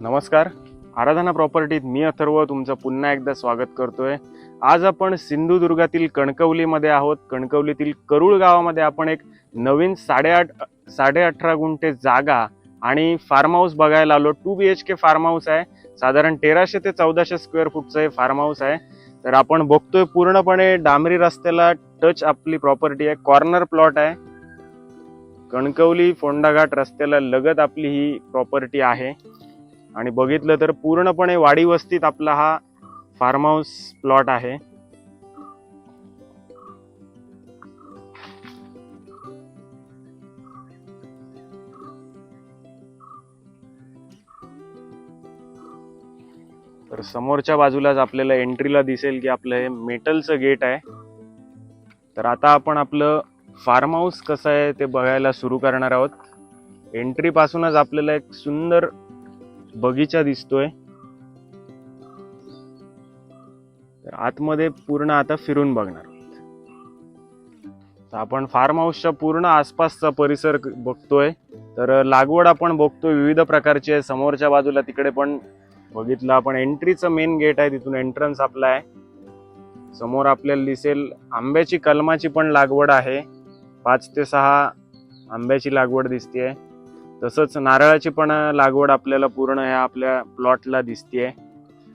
नमस्कार. आराधना प्रॉपर्टीत मी अथर्व तुमचं पुन्हा एकदा स्वागत करतोय. आज आपण सिंधुदुर्गातील कणकवलीमध्ये आहोत. कणकवलीतील करुळ गावामध्ये आपण एक नवीन साडेआठ साडे अठरा गुंठे जागा आणि फार्म हाऊस बघायला आलो. Two B H K farm house आहे. साधारण तेराशे ते चौदाशे स्क्वेअर फूटचं हे फार्म हाऊस आहे. तर आपण बघतोय पूर्णपणे डांबरी रस्त्याला टच आपली प्रॉपर्टी आहे. कॉर्नर प्लॉट आहे. कणकवली फोंडाघाट रस्त्याला लगत आपली ही प्रॉपर्टी आहे. आणि बघितलं तर पूर्णपणे वाडी वस्तीत आपला हा फार्म हाऊस प्लॉट आहे. तर समोरच्या बाजूलाच आपल्याला एंट्रीला दिसेल की आपलं हे मेटलचं गेट आहे. तर आता आपण आपलं फार्म हाऊस कसं आहे ते बघायला सुरू करणार आहोत. एंट्री पासूनच आपल्याला एक सुंदर बगीचा दिसतोय. तर आतमध्ये पूर्ण आता फिरून बघणार तर आपण फार्म हाऊसच्या पूर्ण आसपासचा परिसर बघतोय. तर लागवड आपण बघतोय विविध प्रकारची आहे. समोरच्या बाजूला तिकडे पण बघितलं आपण. एंट्रीचं मेन गेट आहे. तिथून एंट्रन्स आपला आहे. समोर आपल्याला दिसेल आंब्याची कलमाची पण लागवड आहे. पाच ते सहा आंब्याची लागवड दिसते तसंच नारळाची पण लागवड आपल्याला पूर्ण ह्या आपल्या प्लॉटला दिसतेय.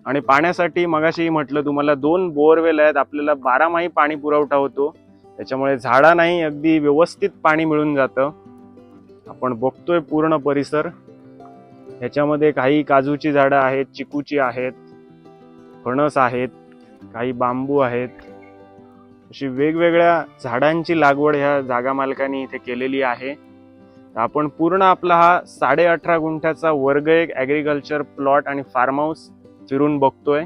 आणि पाण्यासाठी मगाशी म्हटलं तुम्हाला दोन बोरवेल आहेत आपल्याला बारामाही पाणी पुरवठा होतो. त्याच्यामुळे झाडांनाही अगदी व्यवस्थित पाणी मिळून जातं. आपण बघतोय पूर्ण परिसर. ह्याच्यामध्ये काही काजूची झाडं आहेत चिकूची आहेत फणस आहेत काही बांबू आहेत. अशी वेगवेगळ्या झाडांची लागवड ह्या जागा मालकांनी इथे केलेली आहे. आपण पूर्ण आपला हा साडे अठरा गुंठ्याचा वर्ग एक ॲग्रिकल्चर प्लॉट आणि फार्म हाऊस फिरून बघतोय.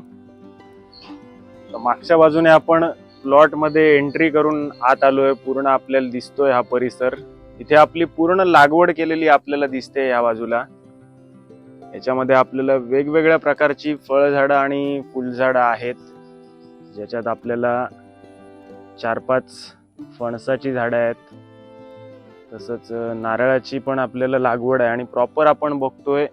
तर मागच्या बाजूने आपण प्लॉटमध्ये एंट्री करून आत आलोय. पूर्ण आपल्याला दिसतोय हा परिसर. इथे आपली पूर्ण लागवड केलेली आपल्याला दिसते या बाजूला. याच्यामध्ये आपल्याला वेगवेगळ्या प्रकारची फळझाडं आणि फुलझाडं आहेत. ज्याच्यात आपल्याला चार पाच फणसाची झाडं आहेत. तसंच नारळाची पण आपल्याला लागवड आहे आणि प्रॉपर आपण बघतोय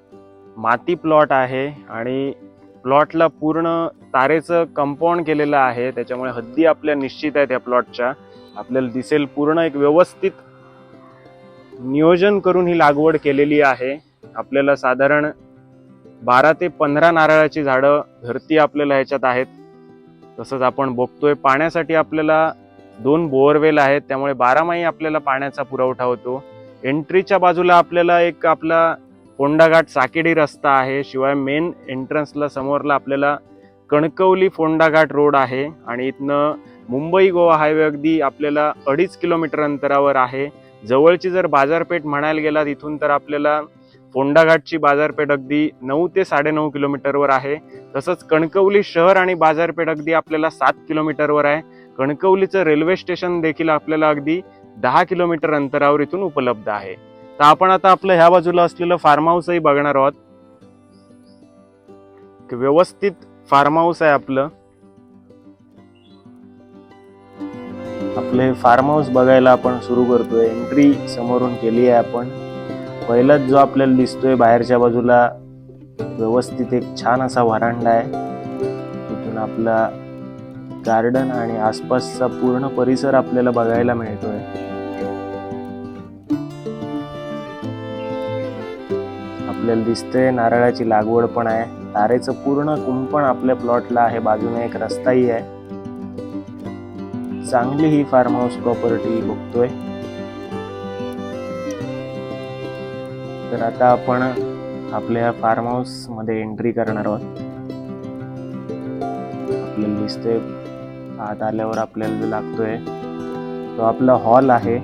माती प्लॉट आहे आणि प्लॉटला पूर्ण तारेचं कंपाऊंड केलेलं आहे. त्याच्यामुळे हद्दी आपल्या निश्चित आहेत या प्लॉटच्या. आपल्याला दिसेल पूर्ण एक व्यवस्थित नियोजन करून ही लागवड केलेली आहे. आपल्याला साधारण बारा ते पंधरा नारळाची झाडं धरती आपल्याला ह्याच्यात आहेत. तसंच आपण बघतोय पाण्यासाठी आपल्याला दोन बोअरवेल आहेत. त्यामुळे बारामाही आपल्याला पाण्याचा पुरवठा होतो. एंट्रीच्या बाजूला आपल्याला एक आपला फोंडाघाट साकेडी रस्ता आहे. शिवाय मेन एंट्रन्सला समोरला आपल्याला कणकवली फोंडाघाट रोड आहे आणि इथनं मुंबई गोवा हायवे अगदी आपल्याला अडीच किलोमीटर अंतरावर आहे. जवळची जर बाजारपेठ म्हणायला गेला तिथून तर आपल्याला फोंडाघाटची बाजारपेठ अगदी नऊ ते साडेनऊ किलोमीटरवर आहे. तसंच कणकवली शहर आणि बाजारपेठ अगदी आपल्याला सात किलोमीटरवर आहे. कणकवलीचं रेल्वे स्टेशन देखील आपल्याला अगदी दहा किलोमीटर अंतरावर इथून उपलब्ध आहे. तर आपण आता आपलं ह्या बाजूला असलेलं फार्म हाऊसही बघणार आहोत. व्यवस्थित फार्म हाऊस आहे आपलं. आपले फार्म हाऊस बघायला आपण सुरू करतोय. एंट्री समोरून केली आहे आपण. पहिलाच जो आपल्याला दिसतोय बाहेरच्या बाजूला व्यवस्थित एक छान असा व्हरांडा आहे. तिथून आपला गार्डन आणि आसपासचा पूर्ण परिसर आपल्याला बघायला मिळतोय. आपल्याला दिसतंय. नारळाची लागवड पण आहे. तारेचं पूर्ण कुंपण आपल्या प्लॉटला आहे. बाजूने एक रस्ताही आहे. चांगली ही फार्म हाऊस प्रॉपर्टी बघतोय. तर आता आपण आपल्या फार्म हाऊसमध्ये एंट्री करणार आहोत. आपल्याला दिसतंय. आत आल्यावर आपल्याला जो लागतोय तो आपला हॉल आहे.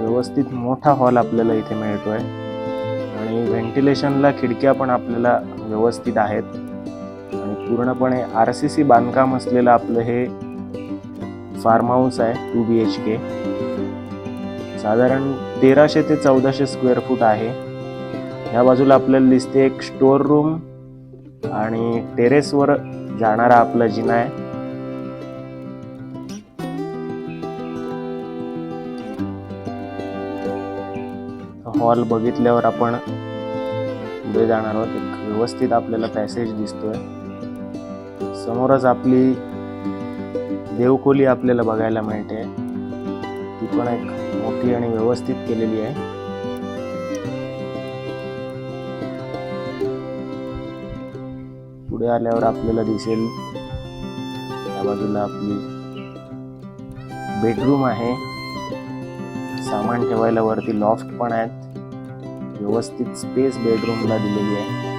व्यवस्थित मोठा हॉल आपल्याला इथे मिळतोय. आणि व्हेंटिलेशनला खिडक्या पण आपल्याला व्यवस्थित आहेत. आणि पूर्णपणे आर सी सी बांधकाम असलेलं आपलं हे फार्म हाऊस आहे टू बी एच के साधारण तेराशे ते चौदाशे स्क्वेअर फूट आहे. ह्या बाजूला आपल्याला दिसते एक स्टोअर रूम आणि टेरेसवर जाणारा आपला जिना आहे. हॉल बघितल्यावर आपण पुढे जाणार आहोत. एक व्यवस्थित आपल्याला पॅसेज दिसतोय. समोरच आपली देवखोली आपल्याला बघायला मिळते. ती पण एक मोठी आणि व्यवस्थित केलेली आहे. पुढे आल्यावर आपल्याला दिसेल त्या बाजूला आपली बेडरूम आहे. सामान ठेवायला वरती लॉफ्ट पण आहेत. व्यवस्थित स्पेस बेडरूमला दिलेली आहे.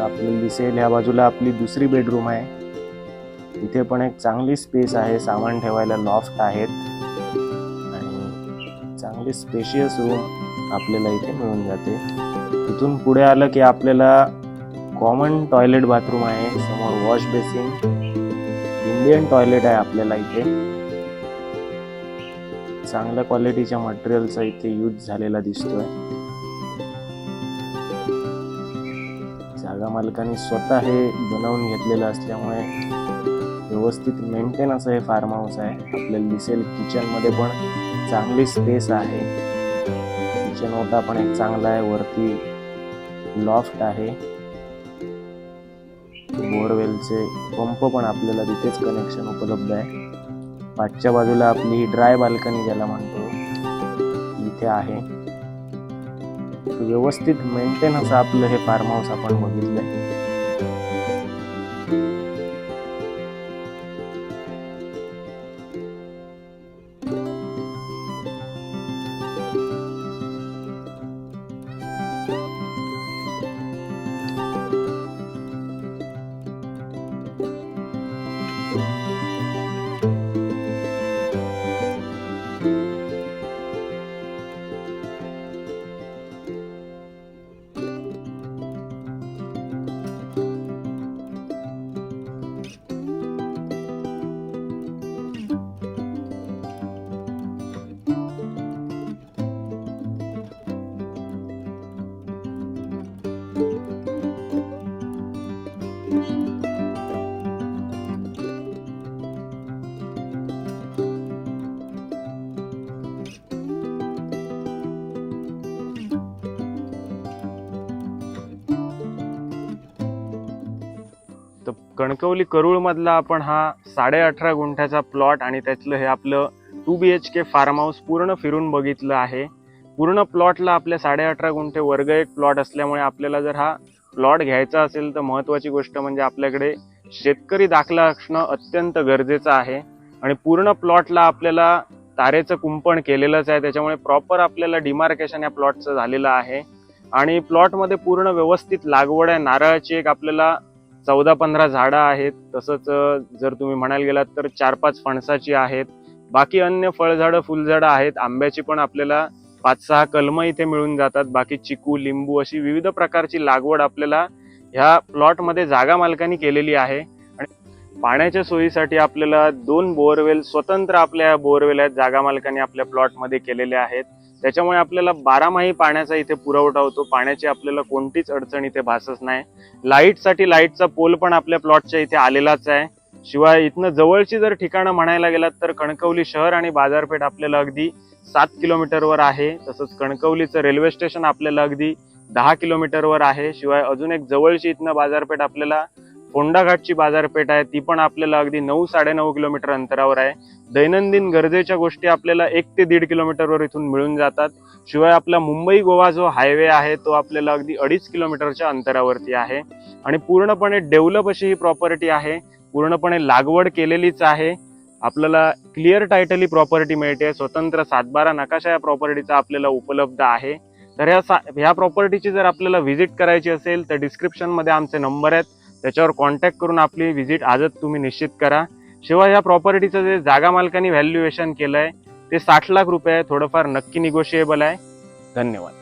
आपल्याला दिसेल ह्या बाजूला आपली दुसरी बेडरूम आहे. इथे पण एक चांगली स्पेस आहे सामान ठेवायला लॉफ्ट आहेत. आणि चांगली स्पेशियस रूम आपल्याला इथे मिळून जाते. इथून पुढे आलं की आपल्याला कॉमन टॉयलेट बाथरूम आहे समोर वॉश बेसिन इंडियन टॉयलेट आहे आपल्याला इथे. चांगल्या क्वालिटीच्या मटेरियलचा इथे यूज झालेला दिसतोय. जागा मालकाने स्वतः हे बनवून घेतलेलं असल्यामुळे व्यवस्थित मेंटेन असं हे फार्म हाऊस आहे. आपल्याला दिसेल किचनमध्ये पण चांगली स्पेस आहे. किचन ओटा पण एक चांगला आहे. वरती लॉफ्ट आहे. बोरवेलचे पंप पण आपल्याला तिथेच कनेक्शन उपलब्ध आहे. पाठच्या बाजूला आपली ड्राय बाल्कनी ज्याला म्हणतो इथे आहे. व्यवस्थित मेंटेन असं आपलं हे फार्म हाऊस आपण बघितलंय. कणकवली करूळ मधला आपण हा साडे अठरा गुंठ्याचा प्लॉट आणि त्यातलं हे आपलं two B H K farm house पूर्ण फिरून बघितलं आहे. पूर्ण प्लॉटला आपल्या साडे अठरा गुंठे वर्ग एक प्लॉट असल्यामुळे आपल्याला जर हा प्लॉट घ्यायचा असेल तर महत्वाची गोष्ट म्हणजे आपल्याकडे शेतकरी दाखला असणं अत्यंत गरजेचं आहे. आणि पूर्ण प्लॉटला आपल्याला तारेचं कुंपण केलेलंच आहे. त्याच्यामुळे प्रॉपर आपल्याला डिमार्केशन या प्लॉटचं झालेलं आहे. आणि प्लॉटमध्ये पूर्ण व्यवस्थित लागवड आहे. नारळाची एक आपल्याला चौदा पंधरा झाडं आहेत. तसंच जर तुम्ही म्हणायला गेलात तर चार पाच फणसाची आहेत. बाकी अन्य फळझाडं फुलझाडं आहेत. आंब्याची पण आपल्याला पाच सहा कलमं इथे मिळून जातात. बाकी चिकू लिंबू अशी विविध प्रकारची लागवड आपल्याला ह्या प्लॉटमध्ये जागा मालकांनी केलेली आहे. पाण्याच्या सोयीसाठी आपल्याला दोन बोअरवेल स्वतंत्र आपल्या बोअरवेल आहेत जागा मालकाने आपल्या प्लॉटमध्ये केलेले आहेत. त्याच्यामुळे आपल्याला बारामाही पाण्याचा इथे पुरवठा होतो. पाण्याची आपल्याला कोणतीच अडचण इथे भासत नाही. लाईटसाठी लाईटचा पोल पण आपल्या प्लॉटच्या इथे आलेलाच आहे. शिवाय इथनं जवळची जर ठिकाणं म्हणायला गेलात तर कणकवली शहर आणि बाजारपेठ आपल्याला अगदी सात किलोमीटरवर आहे. तसंच कणकवलीचं रेल्वे स्टेशन आपल्याला अगदी दहा किलोमीटरवर आहे. शिवाय अजून एक जवळची इथनं बाजारपेठ आपल्याला फोंडाघाटची बाजारपेठ आहे ती पण आपल्याला अगदी नऊ साडेनऊ किलोमीटर अंतरावर आहे. दैनंदिन गरजेच्या गोष्टी आपल्याला एक ते दीड किलोमीटरवर इथून मिळून जातात. शिवाय आपला मुंबई गोवा जो हायवे आहे तो आपल्याला अगदी अडीच किलोमीटरच्या अंतरावरती आहे. आणि पूर्णपणे डेव्हलप अशी ही प्रॉपर्टी आहे. पूर्णपणे लागवड केलेलीच आहे. आपल्याला क्लिअर टायटल ही प्रॉपर्टी मिळते. स्वतंत्र सातबारा नकाशा या प्रॉपर्टीचा आपल्याला उपलब्ध आहे. तर ह्या सा ह्या प्रॉपर्टीची जर आपल्याला व्हिजिट करायची असेल तर डिस्क्रिप्शनमध्ये आमचे नंबर आहेत. त्याच्यावर कॉन्टॅक्ट करून आपली व्हिजिट आजच तुम्ही निश्चित करा. शिवाय या प्रॉपर्टीचं जे जागा मालकांनी व्हॅल्युएशन केलं आहे ते साठ लाख रुपये आहे थोडंफार नक्की निगोशिएबल आहे. धन्यवाद.